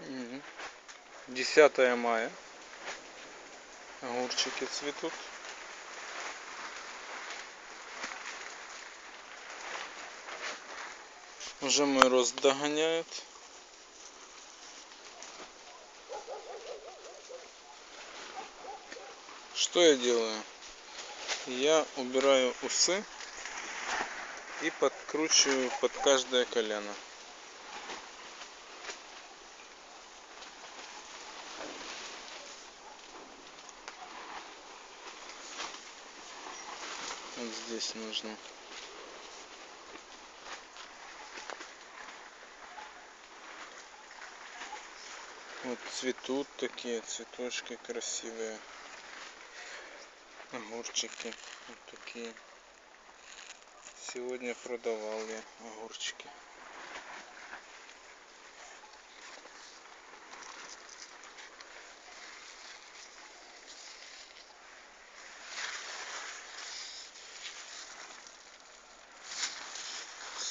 Мгм. 10 мая. Огурчики цветут. Уже мой рост догоняет. Что я делаю? Я убираю усы и подкручиваю под каждое колено. Вот здесь нужно. Вот цветут такие цветочки красивые. Огурчики вот такие. Сегодня продавал я огурчики.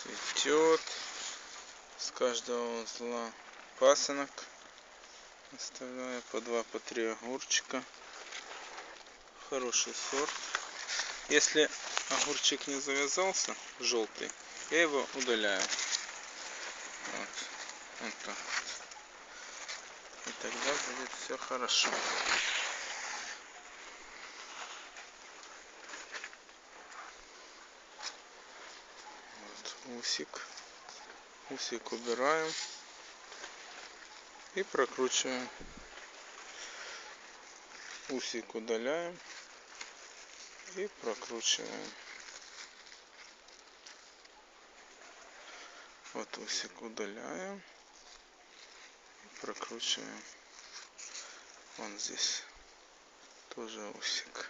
Цветет с каждого узла пасынок. Оставляю по два, по три огурчика. Хороший сорт. Если огурчик не завязался, желтый, я его удаляю. Вот, вот так. И тогда будет все хорошо. Вот усик. Усик убираем и прокручиваем. Усик удаляем и прокручиваем. Вот усик удаляем и прокручиваем. Вон здесь тоже усик.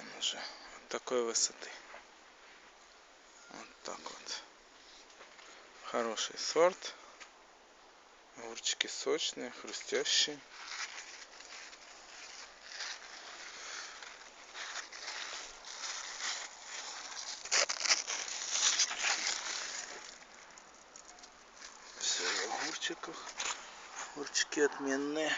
Он уже вот такой высоты. Так вот. Хороший сорт. Огурчики сочные, хрустящие. Все в огурчиках. Огурчики отменные.